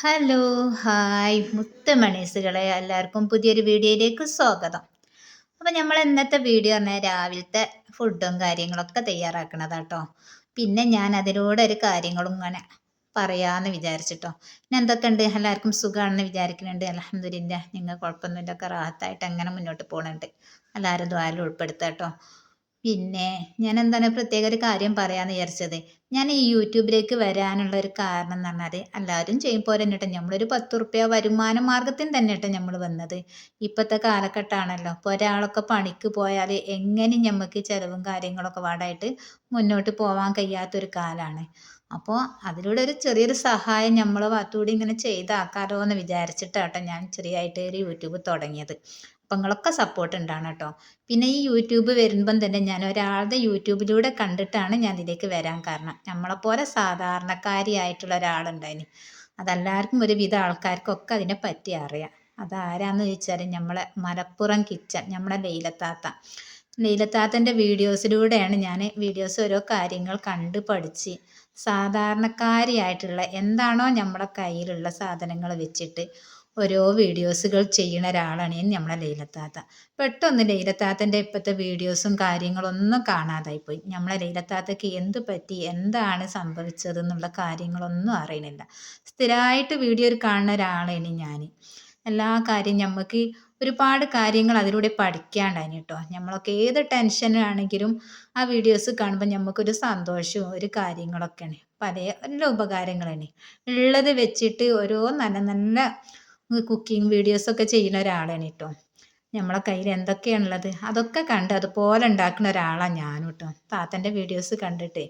Hello hi മുത്തമണീസുകളെ എല്ലാവർക്കും പുതിയൊരു വീഡിയോയിലേക്ക് സ്വാഗതം. അപ്പോൾ നമ്മൾ ഇന്നത്തെ വീഡിയോ പറഞ്ഞാൽ രാവിലത്തെ ഫുഡും കാര്യങ്ങളൊക്കെ തയ്യാറാക്കണതാട്ടോ. പിന്നെ ഞാൻ അതിലൂടെ ഒരു കാര്യങ്ങളും ഇങ്ങനെ പറയാമെന്ന് വിചാരിച്ചിട്ടോ. ഞാൻ എന്തൊക്കെ ഉണ്ട്? എല്ലാവർക്കും സുഖമാണെന്ന് വിചാരിക്കുന്നുണ്ട്. അലഹമ്മദില്ല നിങ്ങൾ കുഴപ്പമൊന്നുമില്ല. ഒക്കെ റാഹത്തായിട്ട് അങ്ങനെ മുന്നോട്ട് പോകുന്നുണ്ട് എല്ലാവരും ദ്വാരം ഉൾപ്പെടുത്താട്ടോ. പിന്നെ ഞാൻ എന്താണ് പ്രത്യേക ഒരു കാര്യം പറയാന്ന് വിചാരിച്ചത്? ഞാൻ ഈ യൂട്യൂബിലേക്ക് വരാനുള്ള ഒരു കാരണം എന്ന് പറഞ്ഞാൽ എല്ലാവരും ചെയ്യും പോലെ തന്നെ കേട്ടോ നമ്മളൊരു പത്ത് റുപ്യ വരുമാന മാർഗത്തിന് തന്നെ കേട്ടോ നമ്മൾ വന്നത്. ഇപ്പോഴത്തെ കാലഘട്ടമാണല്ലോ ഇപ്പോൾ ഒരാളൊക്കെ പണിക്ക് പോയാൽ എങ്ങനെ നമുക്ക് ചിലവും കാര്യങ്ങളൊക്കെ വാടായിട്ട് മുന്നോട്ട് പോകാൻ കഴിയാത്തൊരു കാലമാണ് അപ്പോൾ അതിലൂടെ ഒരു ചെറിയൊരു സഹായം നമ്മളെ ഭാഗത്തുകൂടി ഇങ്ങനെ ചെയ്താക്കാലോ എന്ന് വിചാരിച്ചിട്ടാട്ടോ ഞാൻ ചെറിയായിട്ട് ഒരു യൂട്യൂബ് തുടങ്ങിയത്. അപ്പം സപ്പോർട്ട് ഉണ്ടാണ് കേട്ടോ പിന്നെ ഈ യൂട്യൂബ് വരുമ്പം തന്നെ ഞാൻ ഒരാളുടെ യൂട്യൂബിലൂടെ കണ്ടിട്ടാണ് ഞാൻ ഇതിലേക്ക് വരാൻ കാരണം. നമ്മളെപ്പോലെ സാധാരണക്കാരിയായിട്ടുള്ള ഒരാളുണ്ടായിന്. അതെല്ലാവർക്കും ഒരുവിധ ആൾക്കാർക്കൊക്കെ അതിനെ പറ്റി അറിയാം. അതാരാന്ന് ചോദിച്ചാൽ നമ്മളെ മലപ്പുറം കിച്ചൺ നമ്മളെ ലൈലത്താത്ത. ലൈലത്താത്തന്റെ വീഡിയോസിലൂടെയാണ് ഞാൻ വീഡിയോസ് ഓരോ കാര്യങ്ങൾ കണ്ട് പഠിച്ച് സാധാരണക്കാരിയായിട്ടുള്ള എന്താണോ നമ്മളെ കയ്യിലുള്ള സാധനങ്ങൾ വെച്ചിട്ട് ഓരോ വീഡിയോസുകൾ ചെയ്യുന്ന ഒരാളാണ് നമ്മളെ ലൈലത്താത്ത. പെട്ടെന്ന് ലൈലത്താത്തന്റെ ഇപ്പോഴത്തെ വീഡിയോസും കാര്യങ്ങളൊന്നും കാണാതായിപ്പോയി നമ്മളെ ലൈലത്താത്തക്ക് എന്ത് പറ്റി? എന്താണ് സംഭവിച്ചത് എന്നുള്ള കാര്യങ്ങളൊന്നും അറിയണില്ല. സ്ഥിരമായിട്ട് വീഡിയോ കാണുന്ന ഒരാളാണ് ഞാൻ എല്ലാ കാര്യം നമുക്ക് ഒരുപാട് കാര്യങ്ങൾ അതിലൂടെ പഠിക്കാണ്ടാണ് കേട്ടോ നമ്മളൊക്കെ ഏത് ടെൻഷനാണെങ്കിലും ആ വീഡിയോസ് കാണുമ്പോൾ നമുക്കൊരു സന്തോഷവും ഒരു കാര്യങ്ങളൊക്കെയാണ്. പല എല്ലാ ഉപകാരങ്ങളാണ്. ഉള്ളത് വെച്ചിട്ട് ഓരോ നല്ല നല്ല കുക്കിംഗ് വീഡിയോസൊക്കെ ചെയ്യുന്ന ഒരാളാണ് കേട്ടോ നമ്മളെ കയ്യിൽ എന്തൊക്കെയാണുള്ളത് അതൊക്കെ കണ്ട് അതുപോലെ ഉണ്ടാക്കുന്ന ഒരാളാണ് ഞാനും കേട്ടോ താത്തന്റെ വീഡിയോസ് കണ്ടിട്ടേ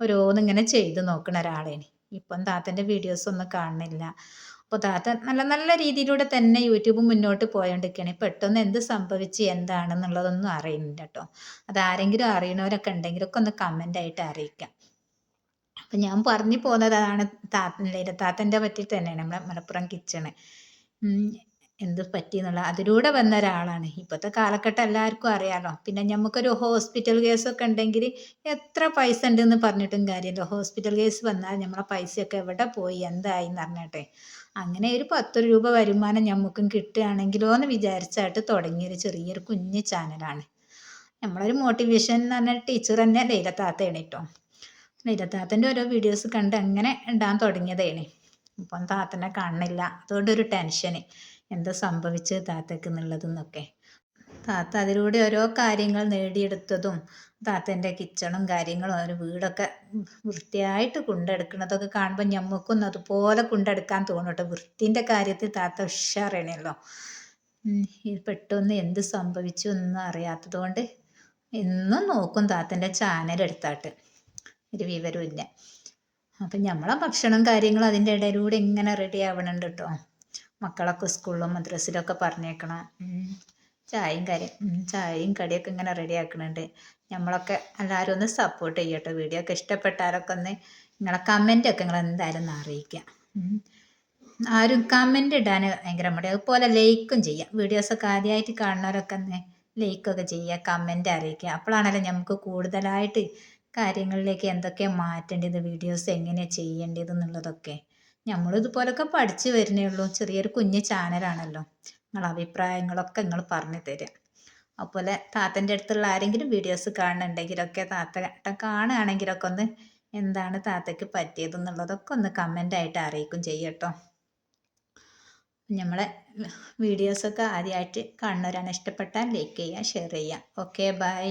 ഓരോന്നിങ്ങനെ ചെയ്ത് നോക്കുന്ന ഒരാളാണ് ഇപ്പം താത്തന്റെ വീഡിയോസ് ഒന്നും കാണുന്നില്ല. അപ്പോൾ താത്ത നല്ല നല്ല രീതിയിലൂടെ തന്നെ യൂട്യൂബ് മുന്നോട്ട് പോയോണ്ടിരിക്കുകയാണ് പെട്ടെന്ന് എന്ത് സംഭവിച്ച് എന്താണെന്നുള്ളതൊന്നും അറിയുന്നില്ല കേട്ടോ അതാരെങ്കിലും അറിയണവരൊക്കെ ഉണ്ടെങ്കിലൊക്കെ ഒന്ന് കമന്റ് ആയിട്ട് അറിയിക്കാം. അപ്പം ഞാൻ പറഞ്ഞു പോകുന്നതാണ് താത്തന്റെ താത്തന്റെ പറ്റി തന്നെയാണ്. നമ്മുടെ മലപ്പുറം കിച്ചണ് എന്ത് പറ്റിയെന്നുള്ള അതിലൂടെ വന്ന ഒരാളാണ് ഇപ്പോഴത്തെ കാലഘട്ടം എല്ലാവർക്കും അറിയാലോ. പിന്നെ നമുക്കൊരു ഹോസ്പിറ്റൽ കേസൊക്കെ ഉണ്ടെങ്കിൽ എത്ര പൈസ ഉണ്ടെന്ന് പറഞ്ഞിട്ടും കാര്യമില്ല. ഹോസ്പിറ്റൽ കേസ് വന്നാൽ നമ്മളെ പൈസയൊക്കെ എവിടെ പോയി? എന്തായി എന്ന് പറഞ്ഞിട്ടെ. അങ്ങനെ ഒരു പത്ത് രൂപ വരുമാനം നമുക്കും കിട്ടുകയാണെങ്കിലോ എന്ന് വിചാരിച്ചായിട്ട് തുടങ്ങിയൊരു ചെറിയൊരു കുഞ്ഞു ചാനലാണ്. നമ്മളൊരു മോട്ടിവേഷൻ എന്ന് പറഞ്ഞാൽ ടീച്ചർ തന്നെ ലൈലത്താത്തയാണ് കേട്ടോ ലൈലത്താത്തന്റെ ഓരോ വീഡിയോസ് കണ്ട് അങ്ങനെ ഇടാൻ തുടങ്ങിയതാണ്. ഇപ്പം താത്തനെ അതുകൊണ്ട് ഒരു ടെൻഷന്. എന്താ സംഭവിച്ചത് താത്തക്ക് എന്നുള്ളതെന്നൊക്കെ താത്ത അതിലൂടെ ഓരോ കാര്യങ്ങൾ നേടിയെടുത്തതും താത്തന്റെ കിച്ചണും കാര്യങ്ങളും ഒരു വീടൊക്കെ വൃത്തിയായിട്ട് കൊണ്ടെടുക്കുന്നതൊക്കെ കാണുമ്പോൾ ഞമ്മക്കൊന്നും അതുപോലെ കൊണ്ടെടുക്കാൻ തോന്നും കേട്ടോ. വൃത്തിന്റെ കാര്യത്തിൽ താത്ത ഉഷാറാണല്ലോ. പെട്ടെന്ന് എന്ത് സംഭവിച്ചു എന്നൊന്നും അറിയാത്തത് കൊണ്ട് എന്നും നോക്കും താത്തന്റെ ചാനൽ എടുത്താട്ട്. ഒരു വിവരമില്ല അപ്പം നമ്മളെ ഭക്ഷണം കാര്യങ്ങളും അതിന്റെ ഇടയിലൂടെ ഇങ്ങനെ റെഡി ആവണുണ്ട് കേട്ടോ മക്കളൊക്കെ സ്കൂളിലും മദ്രസിലൊക്കെ പറഞ്ഞേക്കണം ചായയും കാര്യം ചായയും കടിയൊക്കെ ഇങ്ങനെ റെഡി ആക്കുന്നുണ്ട് നമ്മളൊക്കെ എല്ലാവരും ഒന്ന് സപ്പോർട്ട് ചെയ്യട്ടോ. വീഡിയോ ഒക്കെ ഇഷ്ടപ്പെട്ടാലൊക്കെ ഒന്ന് നിങ്ങളെ കമന്റ് ഒക്കെ നിങ്ങൾ എന്തായാലും ഒന്ന് അറിയിക്കാം. ആരും കമന്റ് ഇടാൻ ഭയങ്കര മടി അതുപോലെ ലൈക്കും ചെയ്യാം. വീഡിയോസൊക്കെ ആദ്യമായിട്ട് കാണുന്നവരൊക്കെ ഒന്ന് ലൈക്കൊക്കെ ചെയ്യുക കമന്റ് അറിയിക്കുക. അപ്പോഴാണല്ലോ നമുക്ക് കൂടുതലായിട്ട് കാര്യങ്ങളിലേക്ക് എന്തൊക്കെ മാറ്റേണ്ടത് വീഡിയോസ് എങ്ങനെ ചെയ്യേണ്ടത് എന്നുള്ളതൊക്കെ നമ്മളിതുപോലൊക്കെ പഠിച്ചു വരുന്നേ ഉള്ളൂ. ചെറിയൊരു കുഞ്ഞു ചാനലാണല്ലോ നിങ്ങൾ അഭിപ്രായങ്ങളൊക്കെ നിങ്ങൾ പറഞ്ഞു തരിക അതുപോലെ താത്തന്റെ അടുത്തുള്ള ആരെങ്കിലും വീഡിയോസ് കാണുന്നുണ്ടെങ്കിലൊക്കെ താത്ത കാണുകയാണെങ്കിലൊക്കെ ഒന്ന് എന്താണ് താത്തയ്ക്ക് പറ്റിയത് എന്നുള്ളതൊക്കെ ഒന്ന് കമന്റായിട്ട് അറിയിക്കും ചെയ്യട്ടോ നമ്മളെ വീഡിയോസൊക്കെ ആദ്യമായിട്ട് കാണുന്നവരാണ് ഇഷ്ടപ്പെട്ടാൽ ലൈക്ക് ചെയ്യുക ഷെയർ ചെയ്യുക ഓക്കെ ബൈ